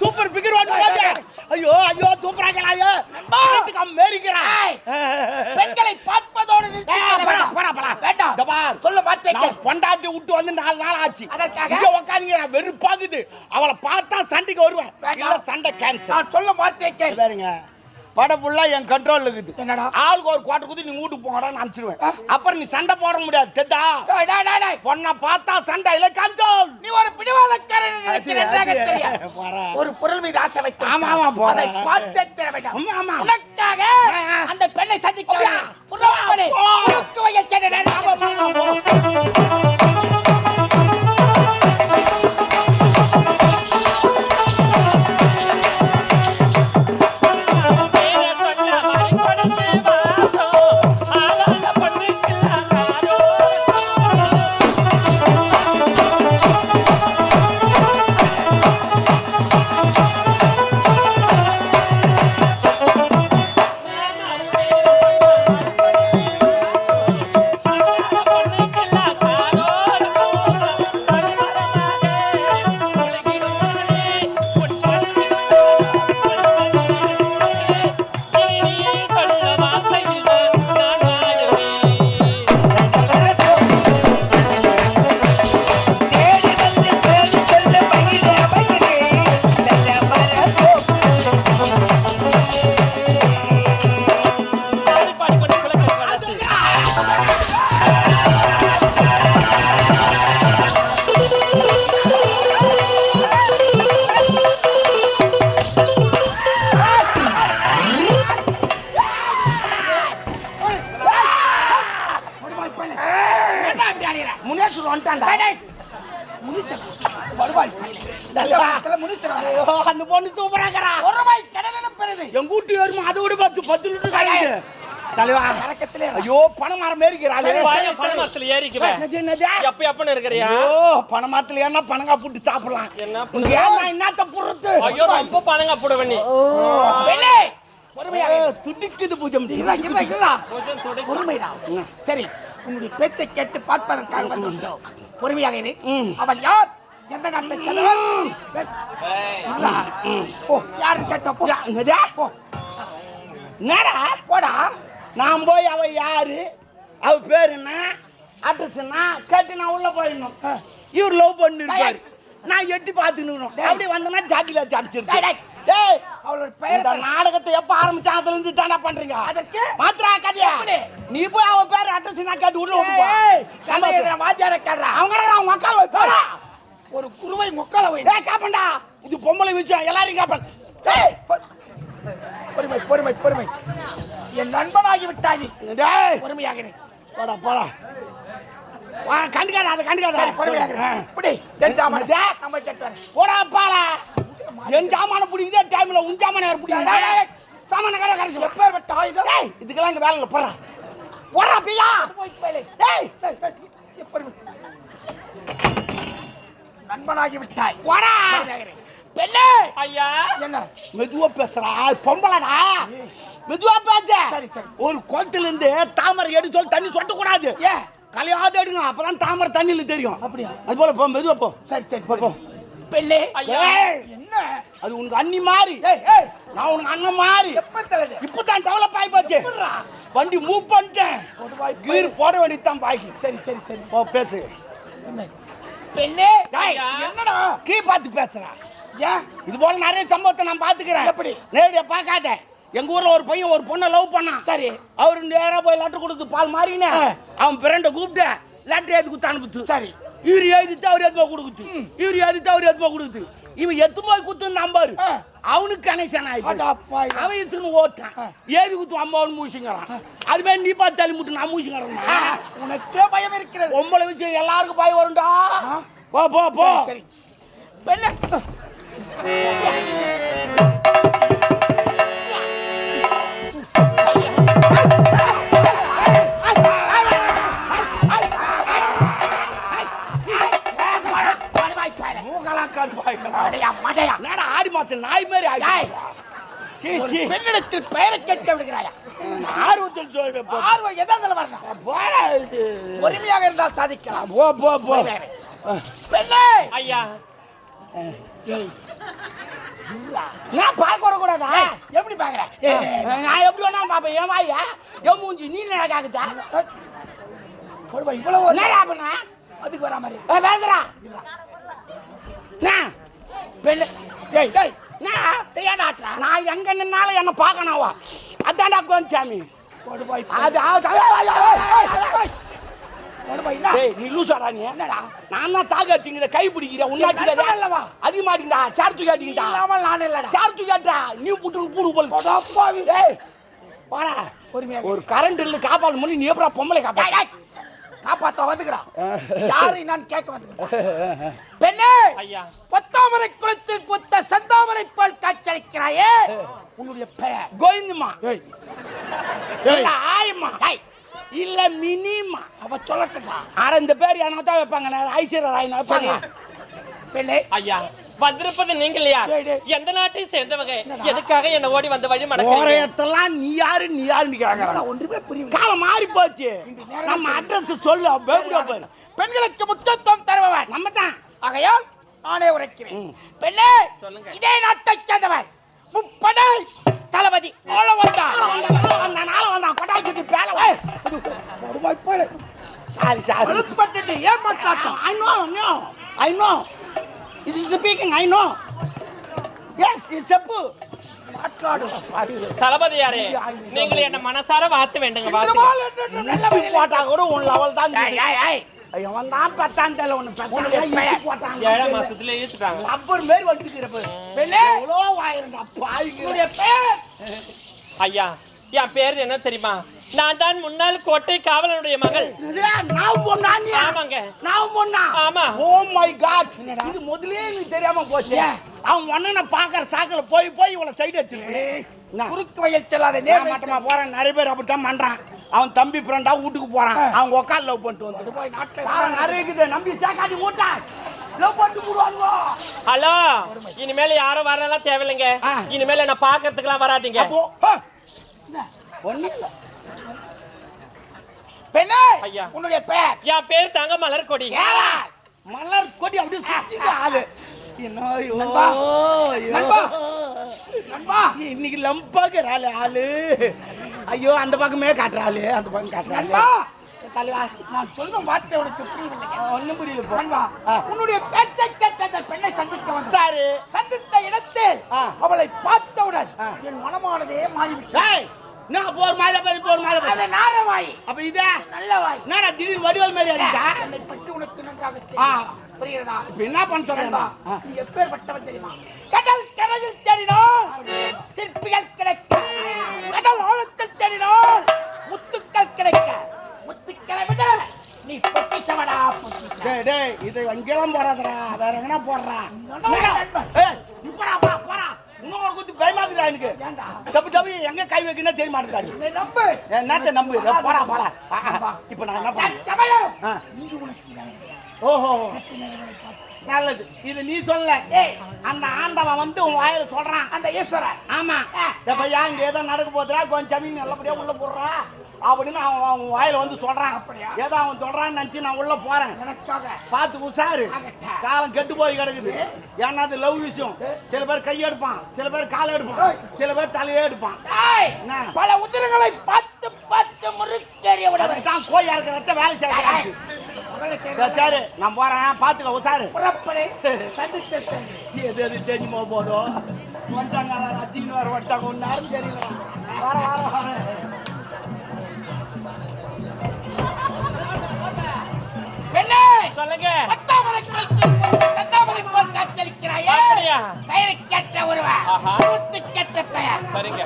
Super figure வந்து போங்க ஐயோ ஐயோ சூப்பரா இருக்கலாயோ வீட்டுக்கு அமெரிக்கிறா பெண்களை பார்ப்பதோடு கொள்ள போடா. போடா வேண்டாம். சொல்ல வார்த்தை நான் பொண்டாட்டி விட்டு வந்து நாலு நாள் ஆச்சு. அதற்காக? இங்க உட்காந்துங்க வெறுப்பாகுது. அவளை பார்த்தா சண்டைக்கு வருவேன். இல்ல சண்டை கேன்சல் நான் சொல்ல வார்த்தை கேள். பாருங்க. படம் என் கண்ட்ரோல்ல இருக்குது என்னடா? ஆளுக்கு ஒரு கோட்டை குத்தி நீ வீட்டுக்கு போங்கடான்னு அனுப்பிச்சிடுவேன் அப்புறம் நீ சண்டை போட முடியாது தெத்தா. பொண்ணை பார்த்தா சண்டை இல்ல கண்ட்ரோல் நீ ஒரு பிடிவாதக்காரன். ஒரு பொருள் மீது ஆசை வைத்து ஆமா, ஆமா, போறேன். ஆமா, ஆமா. உனக்காக. அந்த பெண்ணை சந்திக்க அப்படியா? வேண்டும். புறப்படு. போ. தூக்கு வைய சென்ற விட பத்து பத்து லிட்டர் கழியுது தலைவா. இறக்கத்திலே இரு. ஐயோ பணம் மரம் சரி. பண- பணமரத்துல ஏறிக்குவேன் எப்ப எப்பன்னு இருக்கிறியா? ஐயோ பணமாத்துல ஏன்னா பணங்கா போட்டு சாப்பிடலாம். என்ன ஏன்னா என்னத்த புறத்து ஐயோ ரொம்ப பணங்க பொறுமையாக இரு. துடிக்குது பூஜம். பொறுமைடா. சரி உன்னுடைய பேச்சை கேட்டு பார்ப்பதற்காக வந்துவிட்டோம் பொறுமையாக இரு. அவள் யார்? எந்த நாட்டை. போ யாருன்னு கேட்டா போ. யா, என்னது? போ. என்னடா? போடா. நான் போய் அவ யாரு? அவ பேர் என்ன? அட்ரஸ் என்ன? கேட்டு நான் உள்ள போயிடணும். இவர் லவ் பண்ணிருக்காரு. நான் எட்டி பார்த்துன்னு அப்படி வந்தனா ஜாட்டில டேய், சாப்பிச்சிருக்கேன் டேய். அவளோட பெயரை நாடகத்தை எப்ப ஆரம்பிச்சாதுல இருந்து தாண்டா பண்றீங்க? அதற்கு? மாத்திரா கதையா? நீ போய் அவ பேர் அட்ரஸ் நான் கேட்டு உள்ள விட்டு போ. வாத்தியாரை கேடுறா? அவங்க அவங்க மக்கால போய் போடா. ஒரு குருவை முக்கால வை டேய் காப்பண்டா. இது பொம்பளை விஷயம். எல்லாரையும் காப்பன் டேய் பொறுமை பொறுமை பொறுமை. என் நண்பனாகி விட்டாய் நீ. டேய். பொறுமையாக இரு போடா போடா. வா கண்டுக்காத அதை கண்டுக்காத. பொறுமையாக இப்படி என் சாமான. நம்ம கேட்டு போடா பால என் சாமான பிடிக்குதே டைம்ல உன் சாமான யார் டேய். சாமான கடை கடைசி எப்பேற்பட்ட ஆயுதம்? டேய் இதுக்கெல்லாம் இங்க வேலை இல்லை போடா போடா பியா. டேய். நண்பனாகி விட்டாய் போடா. பெண்ணே! ஐயா! என்ன மெதுவா பேசுறா? பொம்பளடா? மெதுவா பேச. சரி, சரி. ஒரு குளத்துல இருந்து தாமரை எடுத்து சொல்லி தண்ணி சொட்ட கூடாது ஏன்? கலையாத எடுங்க அப்பதான் தாமரை தண்ணியில தெரியும். அப்படியா? அது போல போ மெதுவா போ. சரி சரி போ பெண்ணே! என்ன? அது உனக்கு அண்ணி மாதிரி ஏய் ஏய்! நான் உனக்கு அண்ணன் மாதிரி எப்ப தலது இப்பதான் டெவலப் ஆகி போச்சு? வண்டி மூவ் பண்ணிட்டேன். கீர் போட வேண்டியதுதான் பாக்கி. சரி சரி சரி. போ பேசு? பெண்ணே என்னடா? கீ பார்த்து பேசுறா. இது போல நிறைய சம்பவத்தை நான் பாத்துக்கிறேன் எப்படி? நேரடியா பார்க்காத. எங்க ஊர்ல ஒரு பையன் ஒரு பொண்ணை லவ் பண்ணான். சரி. அவரு நேரா போய் லெட்டர் கொடுத்து பால் மாறினே. அவன் பிறண்ட கூப்பிட்டு லெட்டர் எழுதி கொடுத்து அனுப்புத்து சரி. இவர் எழுதிட்டு அவர் எதுமா கொடுக்குது? இவர் எழுதிட்டு அவர் எதுமா கொடுக்குது? இவன் எத்து போய் குத்து நம்பாரு. அவனுக்கு கனெக்ஷன் ஆயிடுச்சு. அவன் இசுன்னு ஓட்டான். ஏதி குத்து அம்மாவன் மூசிங்கிறான். அது மாதிரி நீ பார்த்து தள்ளி முட்டு நான் மூசிங்கிறேன். உனக்கே பயம் இருக்கிறது. பொம்பளை விஷயம் எல்லாருக்கும் பயம் வரும்டா. போ போ போ. சரி, காட்டு நாய் மாதிரி. பெண்ணிடத்தில் பெயரை கேட்க விடுகிறாயா ஆர்வத்தில் சொல்றேன். ஆர்வம் எதாவது வரணும் போடா. பொறுமையாக இருந்தால் சாதிக்கலாம் போ போ போ. பெண்ணே ஐயா. நான் பார்க்க வரக்கூடாதா எப்படி பாக்குற? ஏய், நான் எப்படி வேணா பாப்பேன் என் வாயா? என் மூஞ்சி நீ என்ன காக்குதா? போடுவா, இவ்வளவு ஒரு- என்னடா பண்ண? அதுக்கு வரா மாதிரி. பேசுறா நான் பெண்ணு ஏய் டேய் நான் ஏன் எங்க நின்னாலும் என்ன பார்க்கணாவா அதான்டா போய் அது. நீ லூசாடா நீ. என்னடா? நான் தான் சாக அடிச்சுங்கிற கை பிடிக்கிற உன்னாச்சு நண்பன் அல்லவா? அதிகமாட்டிங்கடா சார் தூக்கி அடிக்கிட்டா இல்லாமல் நான் இல்லடா. சார் தூக்கி அட்டா நீ புட்டு பூடு போல். போடா போவி ஏய் வாடா. பொறுமையாக ஒரு கரண்ட் இல்ல காப்பாள் மணி நீ எப்படா பொம்பளை டேய், காப்பா டேய். காப்பாத்த வந்துக்கிறான். யாரை நான் கேட்க வந்துக்கிறேன். பெண்ணே ஐயா. பொத்தாமரை குளத்தில் புத்த செந்தாமரை போல் காட்சியளிக்கிறாயே. உன்னுடைய பெயர். இல்ல ஆயம்மா. டேய். இல்ல மினிமா. அவ சொல்லட்டுடா ஆட இந்த பேர் எனக்கு தான் வைப்பாங்க. நான் ஐஸ்வர்யா ராய் வைப்பாங்க. பெண்ணே. ஐயா வந்திருப்பது நீங்க இல்லையா. எந்த நாட்டை சேர்ந்தவங்க? எதுக்காக என்ன ஓடி வந்த வழி இடத்தெல்லாம் நீ யாரு நீ யாருன்னு கேக்குறான் நான் ஒன்றுமே புரியவில்லை. காலம் மாறி போச்சு நம்ம அட்ரஸ் சொல்லு பெண்களுக்கு முக்கியத்துவம் தருபவன். நம்ம தான். ஆகையால் நானே உரைக்கிறேன். பெண்ணே சொல்லுங்க. இதே நாட்டைச் சேர்ந்தவன். முப்படை தளபதி. ஆள வந்தான். வந்தான். நாள வந்தான் கொடுவாய் போல சாரி சாரி அழுப்பட்டு ஏமாற்றாட்டம் I know no I know is is speaking I know yes it's செப்பு மாற்றாடு தளபதி யாரே நீங்கள் என்ன மனசார வாழ்த்து வேண்டுங்க போட்டா கூட உன் லெவல் தான். அவன் தான் பத்தாம் தேல பெயர். போட்டாங்க ஏழாம் மாசத்துல இழுத்துட்டாங்க. ரப்பர் மாரி எவ்வளோ ஐயா என் பேர் என்ன தெரியுமா? நான் தான் முன்னாள் கோட்டை காவலனுடைய மகள். நான் பொண்ணா நீ? ஆமாங்க. நான் பொண்ணா? ஆமா. Oh my God. இது முதல்லயே எனக்கு தெரியாம போச்சு? அவன் ஒண்ணனை பாக்குற சாக்குல போய் போய் இவளை சைடு வச்சிருக்கேன் குறுக்கு வயல் செல்லாத நேர் மட்டுமா போறேன். நிறைய பேர் அப்படித்தான் பண்றான். அவன் தம்பி ஃப்ரெண்டா வீட்டுக்கு போறான். அவங்க உட்காந்து லவ் பண்ணிட்டு வந்து போய் நாட்டில் நிறைய இருக்குது நம்பி பண்ணிட்டு போடுவாங்க ஹலோ இனிமேல் யாரும் வரலாம் தேவையில்லைங்க. இனிமேல் என்ன பாக்குறதுக்குலாம் வராதீங்க. ஒண்ணு இல்ல. பெண்ணே ஐயா. உன்னுடைய பெயர் என் பேர் தங்க மலர் கொடி. மலர் கொடி அப்படியே சுத்திட்டு ஆளு. இன்னைக்கு லம்பாக்குறாள் ஆளு. ஐயோ அந்த பக்கமே காட்டுறாளு அந்த பக்கம் காட்டுறாளு. நண்பா. தலைவா நான் சொல்லும் வார்த்தை உனக்கு புரியவில்லை. ஒண்ணும் புரியல போ. நண்பா ஆ. உன்னுடைய பேச்சை கேட்ட அந்த பெண்ணை சந்திக்க வந்த சாரு. சந்தித்த இடத்தில். அவளை பார்த்தவுடன். என் மனமானதே மாறிவிட்டது. நான் போர் மாதிரி பேசி போர் மாதிரி அது நாரவாய் அப்ப இதே நல்ல வாய். என்னடா திடீர்னு வடிவல் மாதிரி அடிச்சா என்னை பற்றி உனக்கு நன்றாக. தெரியும். இப்ப என்ன பண்ண நண்பா, சொல்றேன் நீ தெரியுமா? கடல் கரையில் தேடினோம். சிற்பிகள் கிடைக்க. கடல் ஆழத்தில் தேடினோம். முத்துக்கள் கிடைக்க. முத்துக்களை விட நீ பொக்கிஷமடா பொக்கிஷம். டேய் டேய் இது அங்கெல்லாம் வேற எங்கனா போடுறா. ஏய் இப்படா போடா போடா இன்னொரு பயமாக்குதா எனக்கு? ஏன்டா தப்பு தப்பு. எங்க கை வைக்கணும் தெரிய மாட்டேங்காடி நம்பு. என்னத்த நம்பு? போடா போடா. இப்ப நான் என்ன இடம். ஓஹோ. நல்லது. இது நீ சொல்ல ஏய் அந்த ஆண்டவன் வந்து உன் வாயில சொல்றான். அந்த ஈஸ்வரன். ஆமா. ஆ. எப்ப ஏன் இங்க ஏதோ நடக்க போதுரா கொஞ்சம் மீன் நல்லபடியா உள்ள போடுறா. அப்படின்னு அவன் அவன் வாயில வந்து சொல்றான். அப்படியா? ஏதோ அவன் சொல்றான்னு நினைச்சு நான் உள்ள போறேன். பார்த்து ஆகட்டா. காலம் கெட்டு போய் கிடக்குது. ஏன்னா அது லவ் விஷயம். சில பேர் கை எடுப்பான். சில பேர் கால் எடுப்பான். சில பேர் தலையே எடுப்பான்? பல உதிரங்களை பார்த்து பார்த்து முறுக்கேறிய அதுக்கு தான் கோய் இறக்கிறத வேலை செய்யறாங்க சரி சரி. நான் போறேன். பாத்துக்க உஷாரு. புறப்படு. சந்தித்து எது எது தெரிஞ்சுமோ போதும் வந்தாங்க அச்சின்னு வேற வட்டாங்க ஒன்று நேரம் தெரியல. வர வர வர. பெண்ணே! சொல்லுங்க. பத்தாமரை போல்? பெயரை கேட்ட ஒருவன். முத்து கேட்ட பெயர். சரிங்க.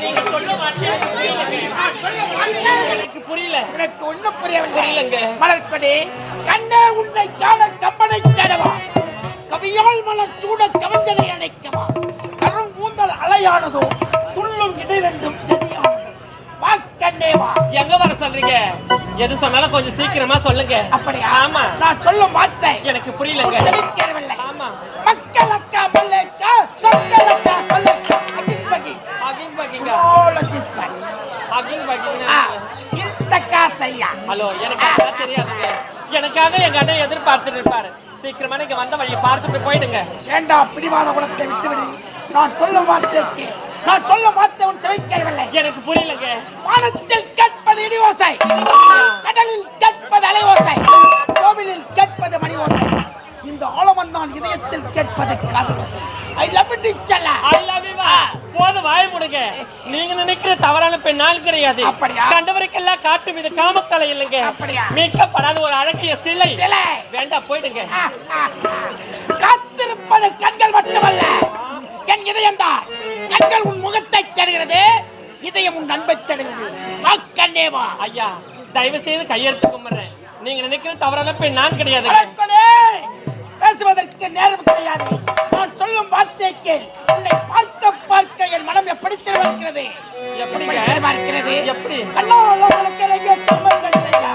நீங்க சொல்ல மாட்டீங்க எனக்கு புரியல. உனக்கு ஒண்ணும் புரியவில்லை. புரியலங்க. மலர்கொடி கண்ணே உன்னை காண கம்பனை தடவா? கவியால் மலர் சூட கவிஞனை அணைக்கவா? கரும் கூந்தல் அலையானதோ துள்ளும் இடைரெண்டும் செடியானதோ வா கண்ணே வா எங்க வர சொல்றீங்க? எது சொன்னாலும் கொஞ்சம் சீக்கிரமா சொல்லுங்க. அப்படியா? ஆமா. நான் சொல்லும் வார்த்தை எனக்கு புரியலங்க. உச்சரிக்கவில்லை ஆமா. மல்லேக்கா சக்கலக்கா மல்லேக்கா அகில் பகி அகிங் பகிங்க சோலஜிஸ்மன் அகிங் பகிங்க செய்யா ஹலோ எனக்கு தெரியாதுங்க. எனக்காக எங்க அண்ணன் எதிர்பார்த்துட்டு இருப்பாரு. சீக்கிரமா நீங்க வந்த வழியை பார்த்துட்டு போயிடுங்க. ஏண்டா பிடிவாத குணத்தை விட்டுவிடு? நான் சொல்லும் வார்த்தைக்கு நான் சொல்லும் வார்த்தை உன் செவிக்கவில்லை எனக்கு புரியலங்க. வானத்தில் கேட்பது இடி ஓசை கடலில் கேட்பது அலை ஓசை கோவிலில் கேட்பது மணி ஓசை இந்த ஆழமந்தான் இதயத்தில் கேட்பது காதல் ஓசை ஐ லவ் இட் செல்ல I love you, வா. போதும் வாய முடுங்க. நீங்க நினைக்கிற தவறான பெண்ணால் கிடையாது. அப்படியா? கண்டவருக்கெல்லாம் காட்டும் இது காமக்கலை இல்லைங்க. அப்படியா? மீட்கப்படாத ஒரு அழகிய சிலை. வேண்டாம் போயிடுங்க. காத்திருப்பது கண்கள் மட்டுமல்ல. என் இதயம் தான் கண்கள் உன் முகத்தை தேடுகிறது இதயம் உன் அன்பை தேடுகிறது வா கண்ணே வா. ஐயா தயவு செய்து கையெழுத்து கும்பிடுறேன். நீங்க நினைக்கிற தவறான பெண் நான் வணக்கமே! பேசுவதற்கு நேரம் கிடையாது. நான் சொல்லும் வார்த்தைக்கு உன்னை பார்க்க பார்க்க என் மனம் எப்படி எப்படிங்க? எப்படி திரும்பிக்கிறது எப்படி? கண்ணால உனக்கு சும்மா கண்ணையா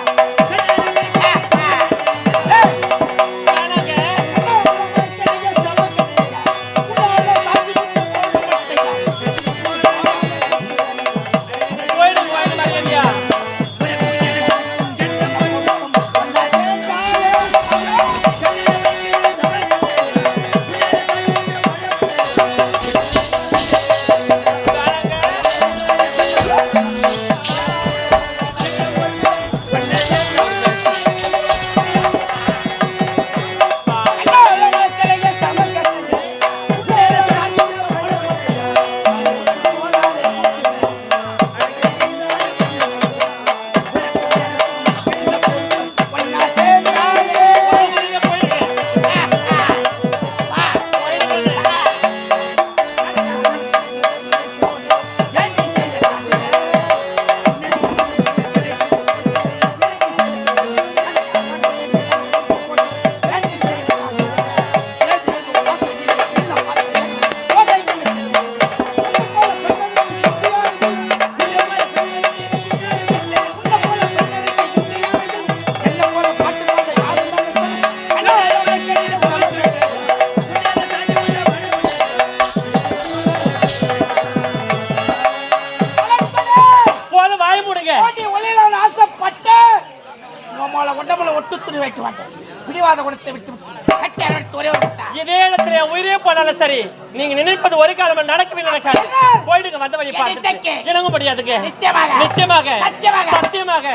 உடம்புல ஒட்டு துணி வைக்க மாட்டேன் பிடிவாத குணத்தை விட்டு விட்டு கட்டி அரவணைத்து ஒரே ஒரு முட்டை. இதே இடத்துல என் உயிரே போனாலும் சரி நீங்க நினைப்பது ஒரு காலம் நடக்கவே நடக்காது. போயிடுங்க வந்த வழி பார்த்து. இணங்க முடியாதுங்க நிச்சயமாக. நிச்சயமாக. சத்தியமாக.